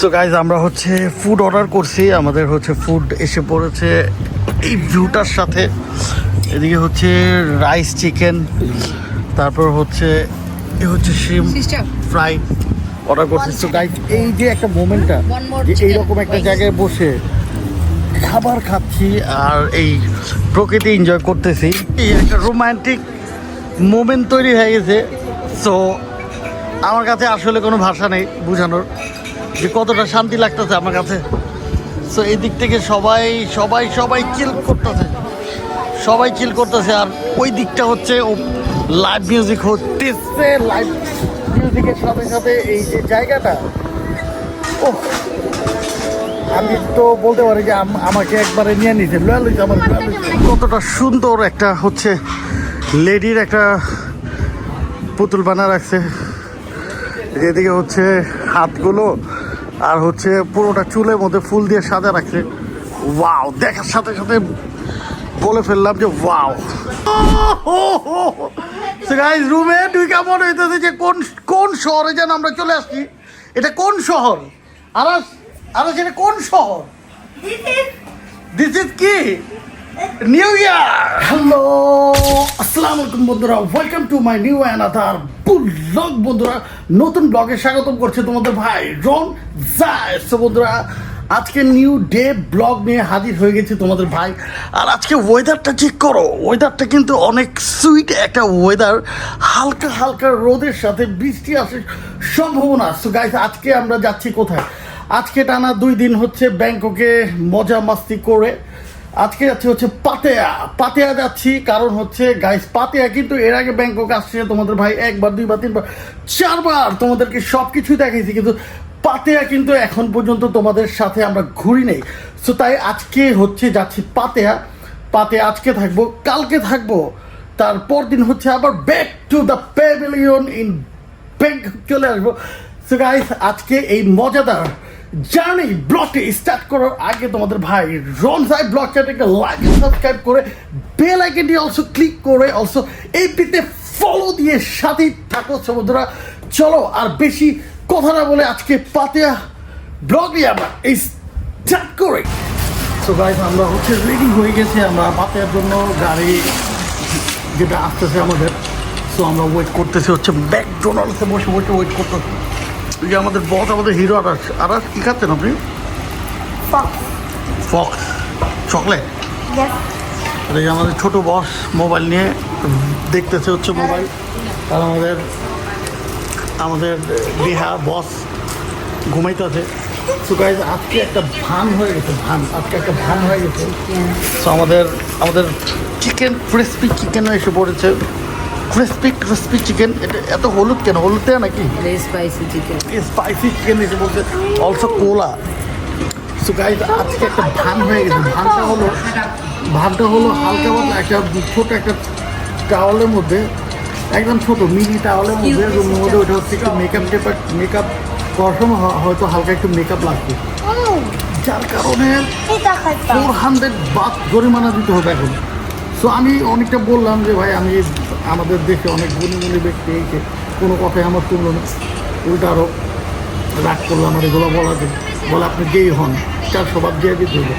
So guys আমরা হচ্ছে food order করছি। আমাদের হচ্ছে ফুড এসে পড়েছে এই ভিউটার সাথে। এদিকে হচ্ছে রাইস চিকেন তারপর হচ্ছে এ হচ্ছে শিম. ফ্রাই অর্ডার করছি। সো গাইজ এই যে একটা মোমেন্টটা যে এইরকম একটা জায়গায় বসে খাবার খাচ্ছি আর এই প্রকৃতি এনজয় করতেছি। এই একটা রোমান্টিক মোমেন্ট তৈরি হয়ে গেছে। সো আমার কাছে আসলে কোনো ভাষা নেই বোঝানোর। যে কতটা শান্তি লাগতেছে আমার কাছে। সো এই দিক থেকে সবাই সবাই সবাই চিল করতেছে। সবাই চিল করতেছে আর ওই দিকটা হচ্ছে লাইভ মিউজিক হতেছে লাইভ মিউজিকের সাথে সাথে এই যে জায়গাটা ও আমি তো বলতে পারি যে আম- আমাকে একবারে নিয়ে নিছে লয়াল হইছে আমার কতটা সুন্দর একটা হচ্ছে লেডির একটা পুতুল বানা রাখছে। যেদিকে হচ্ছে হাতগুলো আর হচ্ছে পুরোটা চুলের মধ্যে ফুল দিয়ে সাজা রাখছে। ওয়াও, দেখার সাথে সাথে বলে ফেললাম যে ওয়াও। গাইজ রুমে তুই কেমন হইতেছে যে কোন কোন শহরে যেন আমরা চলে আসছি। এটা কোন শহর? আর আর এটা কোন শহর? দিস ইজ কি? নিউ ইয়ার হ্যালো আসসালামু আলাইকুম বন্ধুরা। Welcome to my new another blog বন্ধুরা, নতুন ব্লগে স্বাগতম করছে তোমাদের ভাই রন জায়স বন্ধুরা, আজকে নিউ ডে ব্লগ নিয়ে হাজির হয়ে গেছে তোমাদের ভাই। আর আজকে ওয়েদারটা চেক করো ওয়েদারটা কিন্তু অনেক সুইট একটা ওয়েদার হালকা হালকা রোদের সাথে বৃষ্টি আসার সম্ভাবনা। সো গাইস আজকে আমরা যাচ্ছি কোথায়? আজকে টানা দুই দিন হচ্ছে ব্যাংককে মজা মাস্তি করে আজকে যাচ্ছি হচ্ছে পাতেয়া। পাতেয়া যাচ্ছি, কারণ হচ্ছে গাইস পাতেয়া কিন্তু এর আগে ব্যাংকক আসছে। তোমাদের ভাই একবার, দুইবার, তিনবার, চারবার তোমাদেরকে সব কিছুই দেখাইছি, কিন্তু পাতেয়া কিন্তু এখন পর্যন্ত তোমাদের সাথে আমরা ঘুরি নেই। সো তাই আজকে হচ্ছে যাচ্ছি পাতেয়া। পাতে আজকে থাকব, কালকে থাকব। তারপর দিন হচ্ছে আবার back to the pavilion in Bangkok চলে আসব। সো গাইস আজকে এই মজাদার জার্নি ব্লগটি স্টার্ট করার আগে তোমাদের ভাই রন সাই ব্লগ চ্যানেলকে লাইক সাবস্ক্রাইব করে বেল আইকনটি অলসো ক্লিক করে অলসো এই পিতে ফলো দিয়ে সাথেই থাকো সমুদ্রা চলো আর বেশি কথা না বলে আজকে পাতিয়া ব্লগ নিয়ে আমরা এই স্টার্ট করে। সো গাইস আমরা হচ্ছে রেডি হয়ে গেছি আমরা পাতিয়ার জন্য গাড়ি যেটা আসতেছে আমাদের। সো আমরা ওয়েট করতেছি হচ্ছে ম্যাকডোনাল্ডসে বসে বসে ওয়েট করতেছি। এই যে আমাদের বস আমাদের হিরো আরাস আরাস কী খাচ্ছেন আপনি. Fox chocolate. আর এই আমাদের ছোট বস মোবাইল নিয়ে দেখতেছে হচ্ছে মোবাইল আর আমাদের আমাদের বিহা বস ঘুমাইতেছে। সো গাইজ আজকে একটা ভান হয়ে গেছে ভান। আজকে একটা ভান হয়ে গেছে। সো আমাদের আমাদের চিকেন ক্রিসপি চিকেন এসে পড়েছে। ক্রিসপি ক্রিসপি চিকেন এটা এত হলুদ কেন? হলুদ দেয় নাকি spicy chicken. স্পাইসি চিকেন এসে বলতে অলসো কোলা সো গাইজ আজকে একটা ভান হয়ে গেছে। ভানটা হলো ভানটা হলো হালকা পাতলা একটা ছোট একটা টাওয়ালের মধ্যে একদম ছোট মিনি টাওয়ালের মধ্যে রুমের মধ্যে ওটা হচ্ছে একটু মেকআপ টেপার মেকআপ করার সময় হয়তো হালকা একটু মেকআপ লাগবে। Oh, যার কারণে ফোর হান্ড্রেড বাদ জরিমানা দিতে হবে এখন। সো আমি অনেকটা বললাম যে, ভাই, আমি আমাদের দেশে অনেক গুণী গুণী ব্যক্তি, যে কোনো কথাই আমার তুললো না উল্টা আরও রাগ করলাম আর এগুলো বলাতে বলে, আপনি যেই হন চারশো বাদ দিয়ে দিতে হবে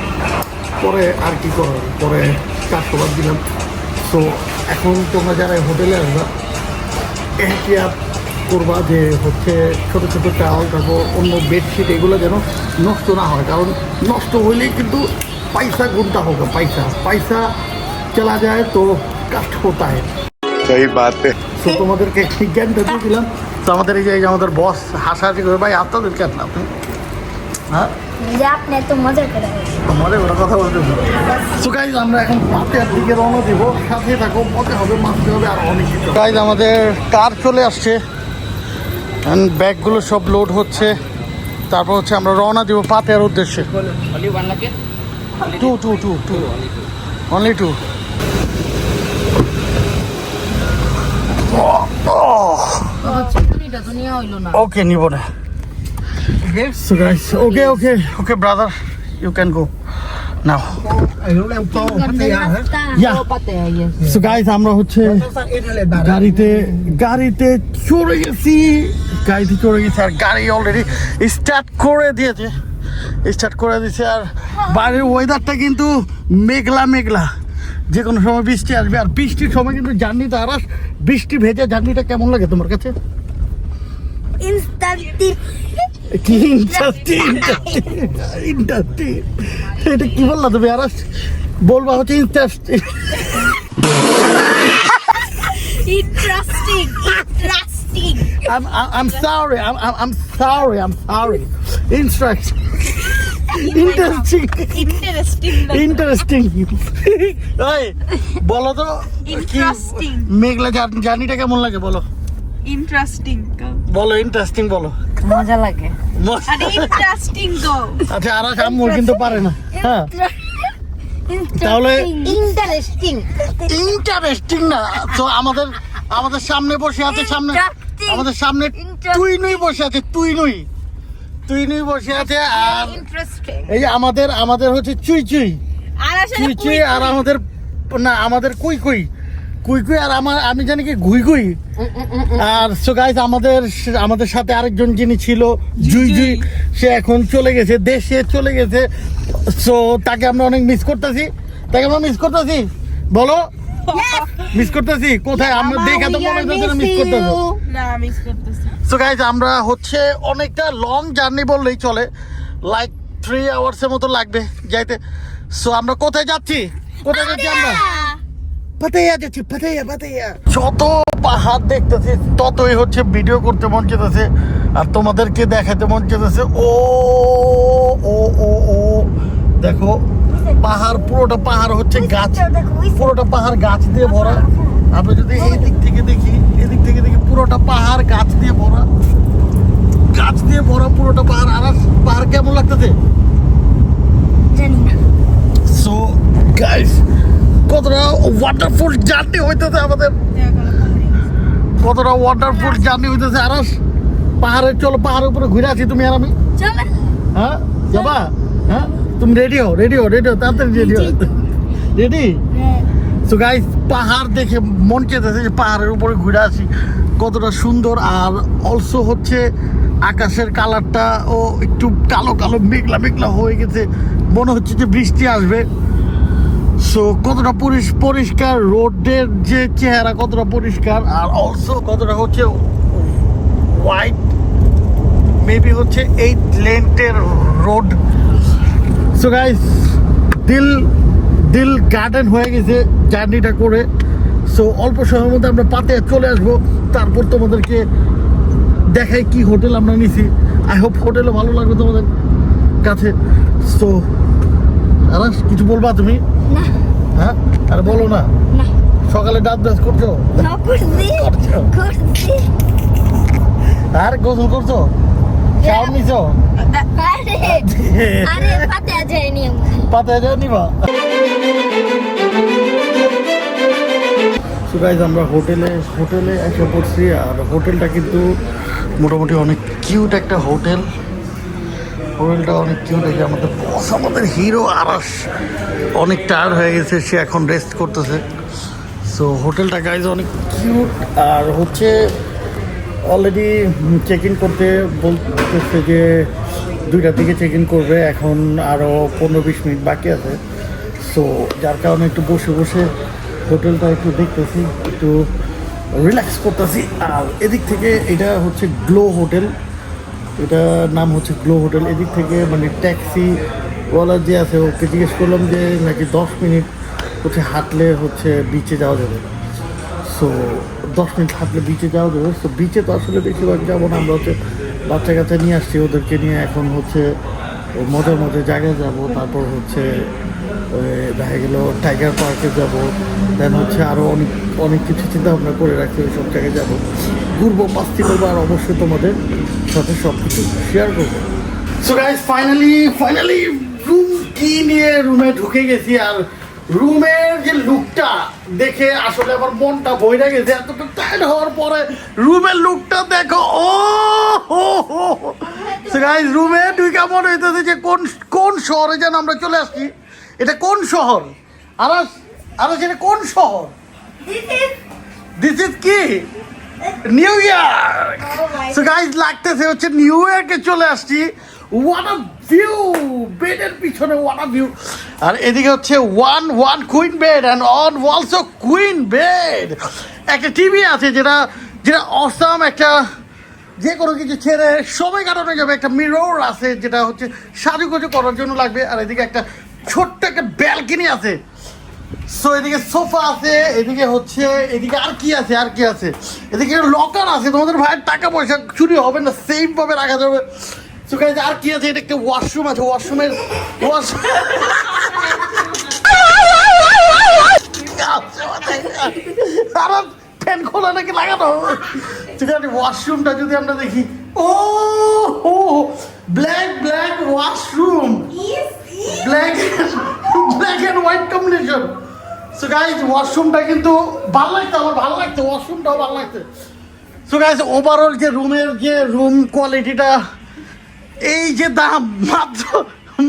পরে আর কি করার পরে চারশো বাদ দিলাম। সো এখন তোমরা যারা হোটেলে আসবা, এহতিয়াত করবা যে, হচ্ছে ছোট ছোট চাল, তারপর অন্য বেডশিট এগুলো যেন নষ্ট না হয়। কারণ নষ্ট হইলেই কিন্তু পয়সা গুনটা হোক পয়সা। পয়সা চলা যায় তো কাষ্ট হতা হয় सही बात है তো তোমাদেরকে ঠিক জ্ঞানটা দিয়ে দিলাম তো আমাদের এই যে এই যে আমাদের বস হাসাহাসি করে ভাই আপনাদের কেন আপনি হ্যাঁ যে আপনি এত মজা করে মজা করে কথা বলতে সো গাইজ আমরা এখন পাতের দিকে রওনা দিব সাথে থাকো মজা হবে মারতে হবে আর অনেক কিছু গাইজ আমাদের কার চলে আসছে And ব্যাগগুলো সব লোড হচ্ছে তারপর হচ্ছে আমরা রওনা দিব পাতের উদ্দেশ্যে two two two two only two okay নিব না। Okay okay okay brother you can go now so guys আমরা হচ্ছে গাড়িতে গাড়িতে চড়ে গেছি। গাড়িতে চড়ে গেছি আর গাড়ি অলরেডি স্টার্ট করে দিয়েছে। স্টার্ট করে দিয়েছে আর বাড়ির ওয়েদারটা কিন্তু মেঘলা মেঘলা। যে কোনো সময় বৃষ্টি আসবে আর বৃষ্টির সময় কিন্তু জার্নিতে আরাস বৃষ্টি ভেজে জার্নিটা কেমন লাগে তোমার কাছে কি ইন্টারেস্টিং ইন্টারেস্টিং এটা কি বললা তুমি আর বলবা হচ্ছে interesting interesting interesting I'm, I'm, I'm sorry. I'm, I'm, I'm sorry. I'm sorry. Interesting. Interesting. Interesting Interesting. এই, বলো তো কি মেঘলা জার- জার্নিটা কেমন লাগে বলো? ইন্টারেস্টিং বলো ইন্টারেস্টিং বলো। মজা লাগে। আরে ইন্টারেস্টিং গো আচ্ছা আর আম্মু কিন্তু পারে না। হ্যাঁ। তাহলে ইন্টারেস্টিং ইন্টারেস্টিং না। তো আমাদের আমাদের সামনে বসে আছে সামনে আমাদের সামনে তুই নুই বসে আছে তুই নুই। তুই নুই বসে আছে আর এই আমাদের আমাদের হচ্ছে চুই চুই। আর চুই চুই আর আমাদের না আমাদের কুই কুই। কুই কুই আর আমার আমি জানি কি ঘুই ঘুই। আর সো গাইস আমাদের আমাদের সাথে আরেকজন যিনি ছিল জুই জুই সে এখন চলে গেছে দেশে চলে গেছে। সো তাকে আমরা অনেক মিস করতেছি। তাকে আমরা মিস করতেছি। বলো। মিস করতেছি। কোথায়? আমরা দেখা তো মনে হচ্ছে মিস করতেছি। না মিস করতেছি সো গাইজ আমরা হচ্ছে অনেকটা লং জার্নি বললেই চলে। লাইক থ্রি আওয়ার্সের মতো লাগবে যাইতে। সো আমরা কোথায় যাচ্ছি? কোথায় যাচ্ছি আমরা? পাতাইয়া যাচ্ছি পাতাইয়া পাতাইয়া যত পাহাড় দেখতেছি ততই হচ্ছে ভিডিও করতে মন চেতেছে। আর তোমাদেরকে দেখাতে মন চেতেছে। ও ও ও ও। দেখো পাহাড় পুরোটা পাহাড় হচ্ছে গাছ। পুরোটা পাহাড় গাছ দিয়ে ভরা। আমরা যদি এই দিক থেকে দেখি এদিক থেকে দেখি পুরোটা পাহাড় গাছ দিয়ে ভরা। গাছ দিয়ে ভরা পুরোটা পাহাড়। আর পাহাড় কেমন লাগতেছে? সো গাইস কতটা ওয়াটারফুল জার্নি হইতেছে আমাদের। কতটা ওয়াটারফুল জার্নি হইতেছে। আর পাহাড়ে চলো পাহাড়ের উপরে ঘুরে আছি তুমি আর আমি। হ্যাঁ? যাবা? হ্যাঁ? তুমি রেডি হও রেডি হও রেডি হও তাড়াতাড়ি রেডি হও রেডি সো গাইস পাহাড় দেখে মন চেতেছে যে পাহাড়ের উপরে ঘুরে আসি। কতটা সুন্দর আর অলসো হচ্ছে আকাশের কালারটা ও একটু কালো কালো মেঘলা মেঘলা হয়ে গেছে। মনে হচ্ছে যে বৃষ্টি আসবে। সো কতটা পরিষ- পরিষ্কার রোডের যে চেহারা কতটা পরিষ্কার আর অলসো কতটা হচ্ছে হোয়াইট মেবি হচ্ছে এইট লেন্টের রোড সো গাইস দিল দিল গার্ডেন হয়ে গেছে জার্নিটা করে। সো অল্প সময়ের মধ্যে আমরা পাতে চলে আসব। তারপর তোমাদেরকে দেখাই কি হোটেল আমরা নিছি। আই হোপ হোটেলও ভালো লাগবে তোমাদের কাছে। সো আর কিছু বলবা তুমি? হ্যাঁ? আর বলো না। সকালে দাঁত ব্রাশ করছি। আর গোসল করছ? শাওয়ার নিছো আরে আরে পাতে যায়নি আমরা পাতায় যায় নিবা। সো গাইজ আমরা হোটেলে হোটেলে এসে পড়ছি, আর হোটেলটা কিন্তু মোটামুটি অনেক কিউট একটা হোটেল। হোটেলটা অনেক কিউট আছে আমাদের বস আমাদের হিরো আরাস। অনেক টায়ার্ড হয়ে গেছে, সে এখন রেস্ট করতেছে। সো হোটেলটা গাইজ অনেক কিউট আর হচ্ছে অলরেডি চেক ইন করতে বলতেছে যে দুইটার দিকে চেক ইন করবে, এখন আরও পনেরো বিশ মিনিট বাকি আছে। সো যার কারণে একটু বসে বসে হোটেলটা একটু দেখতেছি, একটু রিল্যাক্স করতেছি। আর এদিক থেকে এটা হচ্ছে গ্লো হোটেল এটা নাম হচ্ছে গ্লো হোটেল এদিক থেকে মানে ট্যাক্সি ওয়ালা যে আছে, ওকে জিজ্ঞেস করলাম যে নাকি দশ মিনিট হচ্ছে হাঁটলে হচ্ছে বিচে যাওয়া যাবে। সো দশ মিনিট হাঁটলে বিচে যাওয়া যাবে। সো বিচে তো আসলে বেশিরভাগ যাব না, আমরা হচ্ছে বাচ্চা কাচ্চা নিয়ে আসছি, ওদেরকে নিয়ে এখন হচ্ছে ওই মজার মজার জায়গায় যাব। তারপর হচ্ছে দেখা গেল টাইগার পার্কে যাব। দেন হচ্ছে আরও অনেক অনেক কিছু চিন্তা ভাবনা করে রাখছি ওই সব জায়গায় যাব। ঘুরবো পাঁচটি করব, আর অবশ্যই তোমাদের সাথে সব কিছু শেয়ার করব। So guys finally finally room কি নিয়ে রুমে ঢুকে গেছি, আর রুমের যে লুকটা দেখে আসলে আমার মনটা বইরা গেছে। এতটা টায়ার্ড হওয়ার পরে রুমের লুকটা দেখো ও হো হো। সো গাইস রুমে ঢুকে মনে হইতেছে যে কোন কোন শহরে যেন আমরা চলে আসছি। এটা কোন শহর? আরাস আরাস এটা কোন শহর? দিস ইজ কি? নিউ ইয়র্ক সো গাইজ লাগতেছে হচ্ছে নিউ ইয়র্কে চলে আসছি। ওয়াট আ ভিউ বেডের পিছনে ওয়াট আ ভিউ আর এদিকে হচ্ছে one one queen bed and on also queen bed একটা টিভি আছে যেটা যেটা অসাম একটা, যে কোনো কিছু ছেড়ে সময় কাটানো যাবে। একটা মিরর আছে যেটা হচ্ছে সাজুগুজু করার জন্য লাগবে। আর এদিকে একটা ছোট্ট একটা ব্যালকনি আছে। সো এদিকে সোফা আছে, এদিকে হচ্ছে, এদিকে আর কি আছে, আর কি আছে? এদিকে লকার আছে। তোমাদের ভাইয়ের টাকা পয়সা চুরি হবে না সেম ভাবে রাখা যাবে। সো গাইজ আর কি আছে? এটা একটা ওয়াশরুম আছে ওয়াশরুমের ওয়াশ আর ফ্যান খোলা নাকি লাগানো ঠিক আছে ওয়াশরুমটা যদি আমরা দেখি, ও ও black black washroom black black and white combination so guys ওয়াশরুমটা কিন্তু ভালো লাগতো আমার ভালো লাগতো ওয়াশরুমটাও ভালো লাগতো সো গাইজ ওভারঅল যে রুমের যে রুম কোয়ালিটিটা এই যে দাম মাত্র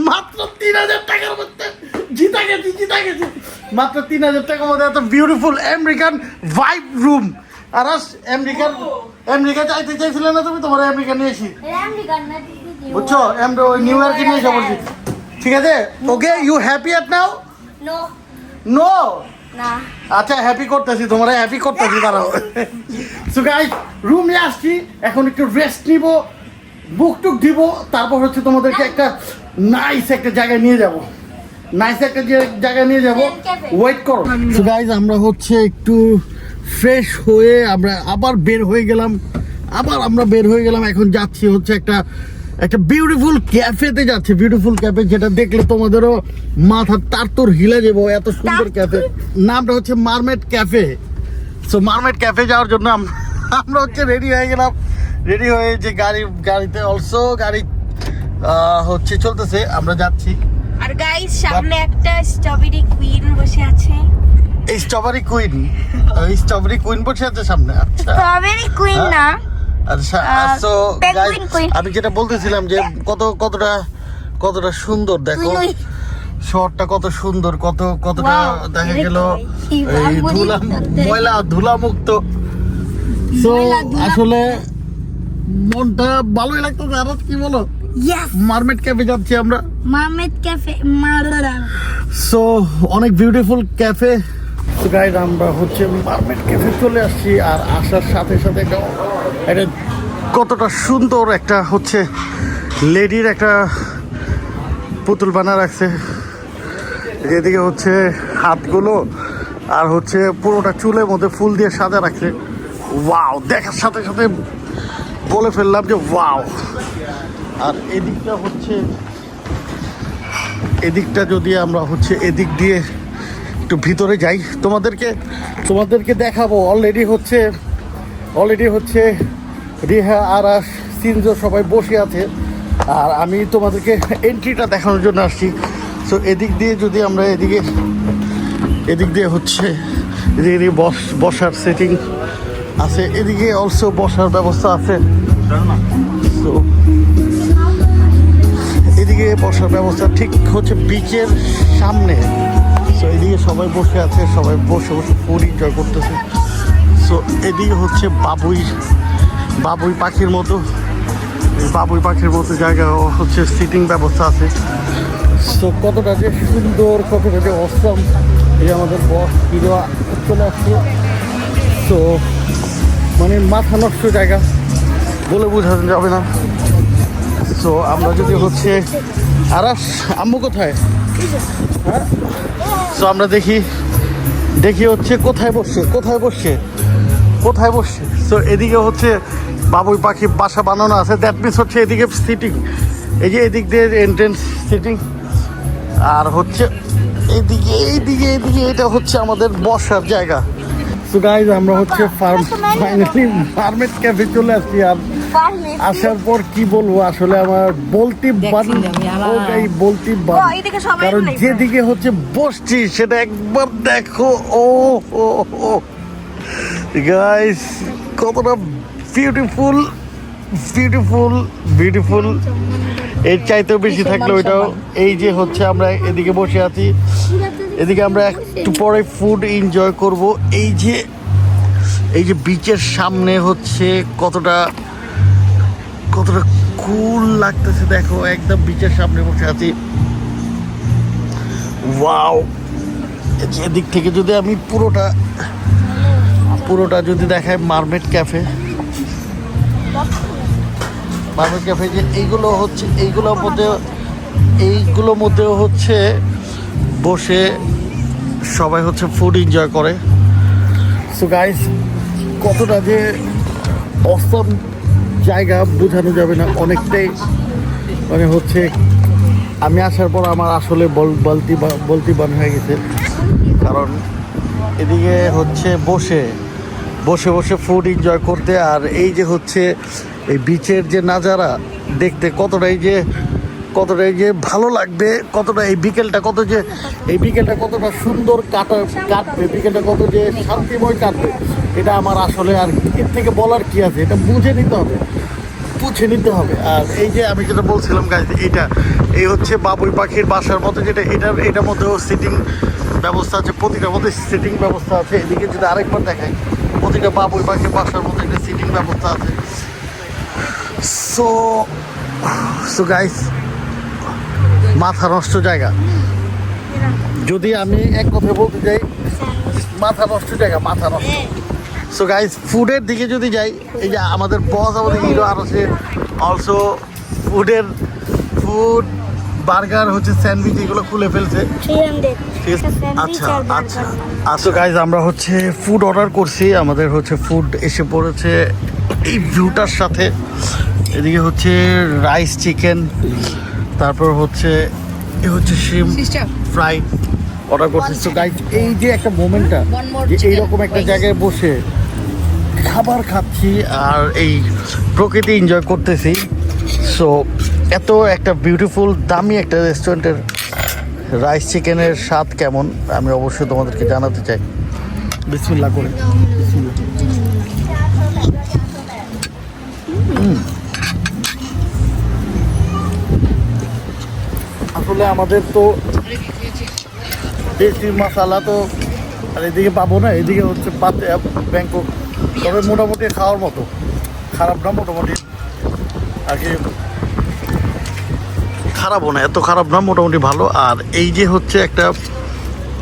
মাত্র তিন হাজার টাকার মধ্যে জিতা গেছি জিতা গেছি। মাত্র তিন হাজার টাকার মধ্যে এত বিউটিফুল আমেরিকান ভাইব রুম আর আমেরিকান আমেরিকা চাইতে চাইছিলে না তুমি? তোমার আমেরিকা নিয়েছি বুঝছ? আমরা ওই নিউ ইয়র্কে নিয়ে বলছি। ঠিক আছে? Okay you happy at now no no. আচ্ছা হ্যাপি করতেছি তোমরা হ্যাপি করতেছি দাঁড়াও। সো গাইস রুমে আসছি এখন একটু রেস্ট নিব। বুক টুক দিব তারপর হচ্ছে তোমাদেরকে একটা নাইস একটা জায়গায় নিয়ে যাব। নাইস একটা জায়গায় নিয়ে যাব। ওয়েট করো। সো গাইস আমরা হচ্ছে একটু ফ্রেশ হয়ে আমরা আবার বের হয়ে গেলাম। আবার আমরা বের হয়ে গেলাম। এখন যাচ্ছি হচ্ছে একটা একটা বিউটিফুল ক্যাফেতে যাচ্ছে। বিউটিফুল ক্যাফে যেটা দেখলে তোমাদেরও মাথা তার তোর হিলে যাব। এত সুন্দর ক্যাফে নামটা হচ্ছে Mermaid cafe. So Mermaid cafe যাওয়ার জন্য আমরা হচ্ছে রেডি হয়ে গেলাম। রেডি হয়ে যে গাড়ি গাড়িতে অলসো গাড়ি হচ্ছে চলতেছে আমরা যাচ্ছি। আর গাইস সামনে একটা স্ট্রবেরি কুইন বসে আছে। এই স্ট্রবেরি কুইন এই স্ট্রবেরি কুইন বসে আছে সামনে আচ্ছা। স্ট্রবেরি কুইন না? আচ্ছা সো আমি যেটা বলতেছিলাম যে কত কতটা কতটা সুন্দর দেখো। শহরটা কত সুন্দর কত কতটা দেখা গেল। এই ধুলা ময়লা ধুলা মুক্ত ধুলা- আসলে মনটা ভালোই লাগতেছে আর কি বলো? মারমেট ক্যাফে যাচ্ছি আমরা। মামেদ ক্যাফে সো অনেক বিউটিফুল ক্যাফে গাইড আমরা হচ্ছে মারমেট ক্যাফে চলে আসছি আর আসার সাথে সাথে একটা একটা কতটা সুন্দর একটা হচ্ছে লেডির একটা পুতুল বানা রাখছে। যেদিকে হচ্ছে হাতগুলো আর হচ্ছে পুরোটা চুলের মধ্যে ফুল দিয়ে সাজা রাখছে। ওয়াও দেখার সাথে সাথে বলে ফেললাম যে, ওয়াও। আর এদিকটা হচ্ছে, এদিকটা যদি আমরা হচ্ছে এদিক দিয়ে একটু ভিতরে যাই, তোমাদেরকে তোমাদেরকে দেখাবো। অলরেডি হচ্ছে অলরেডি হচ্ছে রিহা আরাস সিনজো সবাই বসে আছে। আর আমি তোমাদেরকে এন্ট্রিটা দেখানোর জন্য আসছি। সো এদিক দিয়ে যদি আমরা এদিকে, এদিক দিয়ে হচ্ছে, এদিকে বস, বসার সেটিং আছে, এদিকে অলসো বসার ব্যবস্থা আছে। এদিকে বসার ব্যবস্থা ঠিক হচ্ছে বিচের সামনে। সো এদিকে সবাই বসে আছে, সবাই বসে বসে ফুড এনজয় করতেছে। সো এদিকে হচ্ছে বাবুই বাবুই পাখির মতো। বাবুই পাখির মতো জায়গা, হচ্ছে সিটিং ব্যবস্থা আছে। সো কতটা যে সুন্দর, কতটা যে অসম এই আমাদের বস হিরো চলে আসছে। তো মানে মাথা নষ্ট জায়গা। বলে বোঝানো যাবে না। সো আমরা যদি হচ্ছে আরাস, আম্মু কোথায়? হ্যাঁ? সো আমরা দেখি দেখি হচ্ছে কোথায় বসছে কোথায় বসছে কোথায় বসছে। সো এদিকে হচ্ছে বাবুই পাখি বাসা বানানো আছে। দ্যাট মিনস হচ্ছে এদিকে সিটিং এই যে এদিক দিয়ে এন্ট্রেন্স সিটিং আর হচ্ছে এইদিকে এইদিকে এইদিকে, এটা হচ্ছে আমাদের বসার জায়গা। সো গাইজ আমরা হচ্ছে ফার্ম ফাইনালি ফার্মেট ক্যাফে চলে আসছি আর আসার পর কি বলব আসলে আমার বলতে আমার- বলতে কারণ যেদিকে হচ্ছে বসছি সেটা একবার দেখো। ও ও ও। গাইস কতটা বিউটিফুল বিউটিফুল বিউটিফুল এর চাইতেও বেশি থাকলে ওইটাও। এই যে হচ্ছে আমরা এদিকে বসে আছি। এদিকে আমরা একটু পরে ফুড এনজয় করব। এই যে এই যে বিচের সামনে হচ্ছে কতটা কতটা কুল লাগতেছে দেখো, একদম বিচের সামনে বসে আছি। ওয়াও এদিক থেকে যদি আমি পুরোটা পুরোটা যদি দেখায় মার্মেট ক্যাফে মার্মেট ক্যাফে যে এইগুলো হচ্ছে, এইগুলোর মধ্যে এইগুলোর মধ্যেও হচ্ছে বসে সবাই হচ্ছে ফুড এনজয় করে। সো গাইস কতটা যে অসম জায়গা বোঝানো যাবে না, অনেকটাই মানে হচ্ছে আমি আসার পর আমার আসলে বল বলতি বলতি বান হয়ে গেছে। কারণ এদিকে হচ্ছে বসে বসে বসে ফুড এনজয় করতে আর এই যে হচ্ছে এই বিচের যে নাজারা, দেখতে কতটাই যে কতটাই যে ভালো লাগবে, কতটা এই বিকেলটা কত যে এই বিকেলটা কতটা সুন্দর কাটা কাটবে, বিকেলটা কত যে শান্তিময় কাটবে, এটা আমার আসলে আর এর থেকে বলার কি আছে? এটা বুঝে নিতে হবে, বুঝে নিতে হবে। আর এই যে আমি যেটা বলছিলাম গাছ এটা এই হচ্ছে বাবুই পাখির বাসার মতো যেটা এটার এটার মধ্যেও সিটিং ব্যবস্থা আছে প্রতিটার মধ্যে সিটিং ব্যবস্থা আছে। এদিকে যদি আরেকবার দেখাই, প্রতিটা বাবুই পাখির বাসার মধ্যে একটা সিটিং ব্যবস্থা আছে। সো সো গাইস মাথা নষ্ট জায়গা। যদি আমি এক কথা বলতে যাই মাথা নষ্ট জায়গা মাথা নষ্ট। সো গাইস ফুডের দিকে যদি যাই এই যে আমাদের বস আমাদের হিরো আর আছে অলসো ফুডের ফুড বার্গার হচ্ছে স্যান্ডউইচ এগুলো খুলে ফেলছে? আচ্ছা আচ্ছা। আচ্ছা গাইজ আমরা হচ্ছে ফুড অর্ডার করছি আমাদের হচ্ছে ফুড এসে পড়েছে এই ভিউটার সাথে। এদিকে হচ্ছে রাইস চিকেন তারপর হচ্ছে এ হচ্ছে শিম. ফ্রাই। অর্ডার করছি তো গাইজ এই যে একটা মোমেন্টটা যে. এইরকম একটা জায়গায় বসে খাবার খাচ্ছি আর এই প্রকৃতি এনজয় করতেছি। সো এত একটা বিউটিফুল দামি একটা রেস্টুরেন্টের রাইস চিকেনের স্বাদ কেমন আমি অবশ্যই তোমাদেরকে জানাতে চাই। বিসমিল্লা করে। আসলে আমাদের তো দেশি মশালা তো, আর এদিকে পাবো না, এদিকে হচ্ছে পাতে ব্যাংকক। তবে মোটামুটি খাওয়ার মতো, খারাপ না মোটামুটি? কি? খারাপও না, এত খারাপ না, মোটামুটি ভালো। আর এই যে হচ্ছে একটা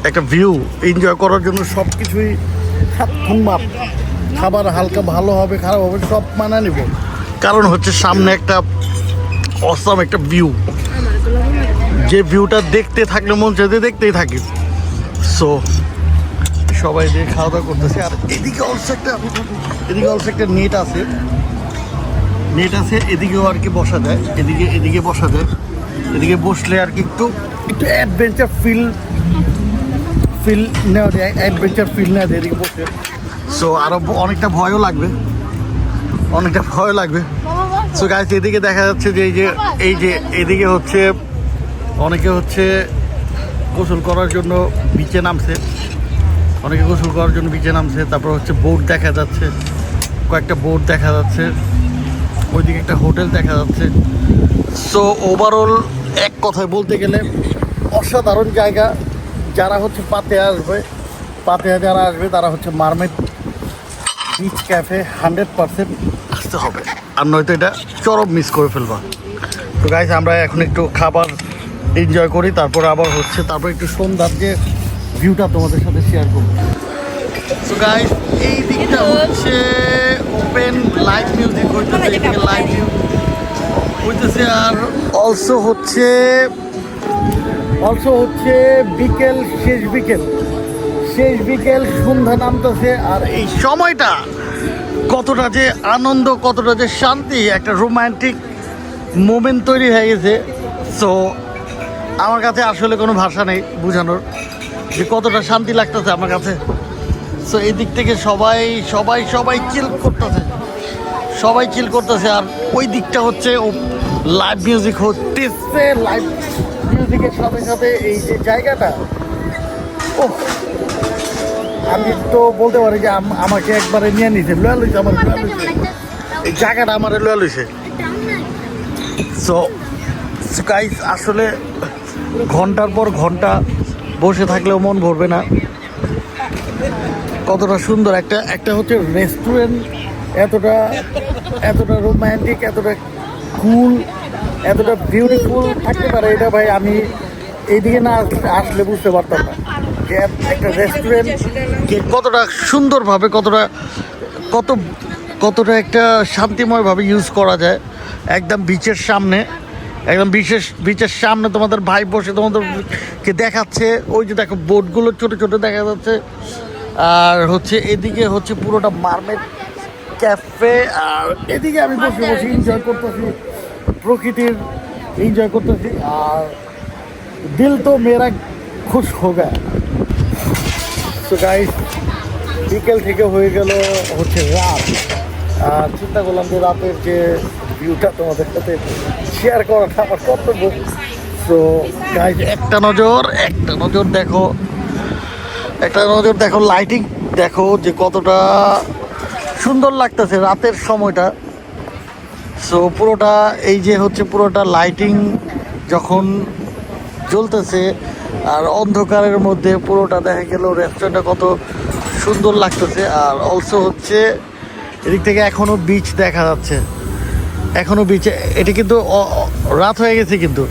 একটা ভিউ এনজয় করার জন্য সব কিছুই মাপ খাবার হালকা ভালো হবে, খারাপ হবে, সব মানা নিব। কারণ হচ্ছে সামনে একটা অসাম একটা ভিউ যে ভিউটা দেখতে থাকলে মন চাইতে দেখতেই থাকি সো সবাই দিয়ে খাওয়া দাওয়া করতেছে, আর এদিকে অলসো একটা, এদিকে অলসো একটা নেট আছে। নেট আছে, এদিকেও আর কি বসা যায়। এদিকে এদিকে বসা যায়। এদিকে বসলে আর কি একটু একটু অ্যাডভেঞ্চার ফিল ফিল নেওয়া যায় অ্যাডভেঞ্চার ফিল নেওয়া যায় এদিকে বসে। সো আরও অনেকটা ভয়ও লাগবে। অনেকটা ভয় লাগবে। সো গাছ এদিকে দেখা যাচ্ছে যে এই যে এই যে, এদিকে হচ্ছে অনেকে হচ্ছে গোসল করার জন্য বিচে নামছে। অনেকে গোসল করার জন্য বিচে নামছে, তারপর হচ্ছে বোট দেখা যাচ্ছে, কয়েকটা বোট দেখা যাচ্ছে, ওইদিকে একটা হোটেল দেখা যাচ্ছে। সো ওভারঅল এক কথায় বলতে গেলে অসাধারণ জায়গা। যারা হচ্ছে পাতে আসবে, পাতে যারা আসবে, তারা হচ্ছে Mermaid beach cafe hundred percent আসতে হবে। আর নয়তো এটা চরম মিস করে ফেলবা। তো গাইজ আমরা এখন একটু খাবার এনজয় করি তারপর আবার হচ্ছে তারপর একটু সন্ধ্যার যে ভিউটা তোমাদের সাথে শেয়ার করব। তো গাইজ এই দিকটা হচ্ছে ওপেন লাইভ মিউজিক হইতেছে এদিকে লাইভ মিউজিক হইতেছে আর অলসো হচ্ছে অলসো হচ্ছে বিকেল শেষ বিকেল। শেষ বিকেল সন্ধ্যা নামতেছে আর এই সময়টা কতটা যে আনন্দ কতটা যে শান্তি একটা রোমান্টিক মোমেন্ট তৈরি হয়ে গেছে। সো আমার কাছে আসলে কোনো ভাষা নেই বোঝানোর। যে কতটা শান্তি লাগতেছে আমার কাছে। সো এই দিক থেকে সবাই সবাই সবাই চিল করতেছে। সবাই চিল করতেছে আর ওই দিকটা হচ্ছে ও লাইভ মিউজিক হচ্ছে লাইভ মিউজিকের সাথে সাথে এই যে জায়গাটা ও আমি তো বলতে পারি যে আমাকে একবারে নিয়ে নিছে। লয়া লইছে আমার লয়া লইছে এই জায়গাটা আমার লয়ে লইছে সো গাইস আসলে ঘণ্টার পর ঘণ্টা বসে থাকলেও মন ভরবে না। কতটা সুন্দর একটা একটা হচ্ছে রেস্টুরেন্ট এতটা এতটা রোম্যান্টিক এতটা কুল এতটা বিউটিফুল থাকতে পারে এটা ভাই, আমি এইদিকে না আসলে- বুঝতে পারতাম না। যে একটা রেস্টুরেন্ট যে কতটা সুন্দরভাবে, কতটা, কত, কতটা একটা শান্তিময়ভাবে ইউজ করা যায়, একদম বিচের সামনে। একদম বিশেষ বিচের সামনে তোমাদের ভাই বসে তোমাদেরকে দেখাচ্ছে। ওই যে দেখো বোটগুলো ছোট ছোট দেখা যাচ্ছে। আর হচ্ছে এদিকে হচ্ছে পুরোটা মার্মেট ক্যাফে। আর এদিকে আমি বসে বসে এনজয় করতেছি প্রকৃতির এনজয় করতেছি। আর দিল তো মেরা খুশ হো গা তো গাইস বিকেল থেকে হয়ে গেল হচ্ছে রাত। আর চিন্তা করলাম যে রাতের যে ভিউটা তোমাদের সাথে শেয়ার করাটা আমার কর্তব্য। তো একটা নজর একটা নজর দেখো। একটা নজর দেখো লাইটিং দেখো যে কতটা সুন্দর লাগতেছে রাতের সময়টা। সো পুরোটা, এই যে হচ্ছে পুরোটা লাইটিং যখন জ্বলতেছে আর অন্ধকারের মধ্যে পুরোটা দেখা গেল রেস্টুরেন্টটা কত সুন্দর লাগতেছে। আর অলসো হচ্ছে এদিক থেকে এখনও বিচ দেখা যাচ্ছে। এখনও বিচে এটা কিন্তু রাত হয়ে গেছে কিন্তু।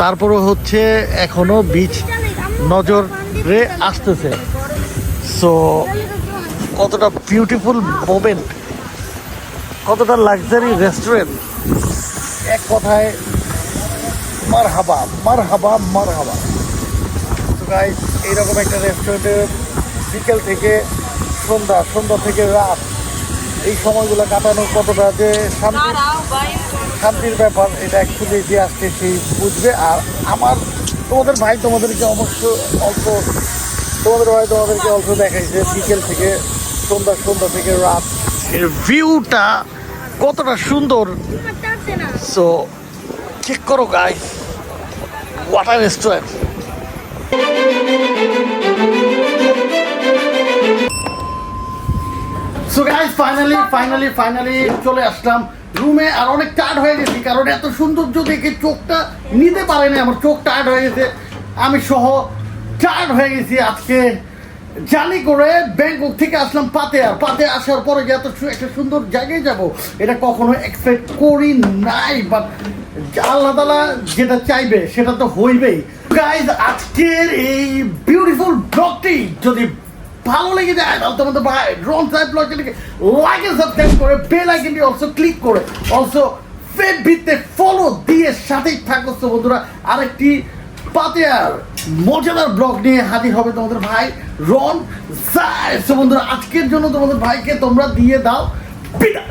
তারপরও হচ্ছে এখনও বিচ নজরে আসতেছে। সো কতটা বিউটিফুল মোমেন্ট কতটা লাক্সারি রেস্টুরেন্ট এক কথায় মার হাবা মার হাবা মার হাবা এইরকম একটা রেস্টুরেন্টে বিকেল থেকে সন্ধ্যা সন্ধ্যা থেকে রাত। এই সময়গুলো কাটানো কতটা যে শান্তি শান্তির ব্যাপার এটা অ্যাকচুয়ালি যে আসছে সেই বুঝবে। আর আমার তোমাদের ভাই তোমাদেরকে অবশ্য অল্প তোমাদের ভাই তোমাদেরকে অল্প দেখাইছে বিকেল থেকে সন্ধ্যা সন্ধ্যা থেকে রাত। এর ভিউটা কতটা সুন্দর। সো চেক করো guys water restaurant so guys finally finally finally চলে আসলাম রুমে আর অনেক টায়ার্ড হয়ে গেছি, কারণ এত সৌন্দর্য দেখে চোখটা নিতে পারেনি, আমার চোখ টায়ার্ড হয়ে গেছে। আমি সহ টায়ার্ড হয়ে গেছি আজকে জানি করে ব্যাংকক থেকে আসলাম পাতে আর পাতে আসার পরে যে এত একটা সুন্দর জায়গায় যাব, এটা কখনো এক্সপেক্ট করি নাই বাট আল্লাহ তালা যেটা চাইবে সেটা তো হইবেই। গাইজ আজকের এই বিউটিফুল ব্লগটি যদি ভালো লেগে যায় তাহলে তোমাদের ভাই ড্রোন সাহেব ব্লগটিকে লাইক এন্ড সাবস্ক্রাইব করে বেল আইকনটি অলসো ক্লিক করে অলসো ফেসবুকতে ফলো দিয়ে সাথেই থাকো বন্ধুরা। আরেকটি পাতিয়ার, মজাদার ব্লগ নিয়ে হাজির হবে তোমাদের ভাই, রন সাহেব বন্ধুরা, আজকের জন্য তোমাদের ভাইকে তোমরা দিয়ে দাও, বিদায়।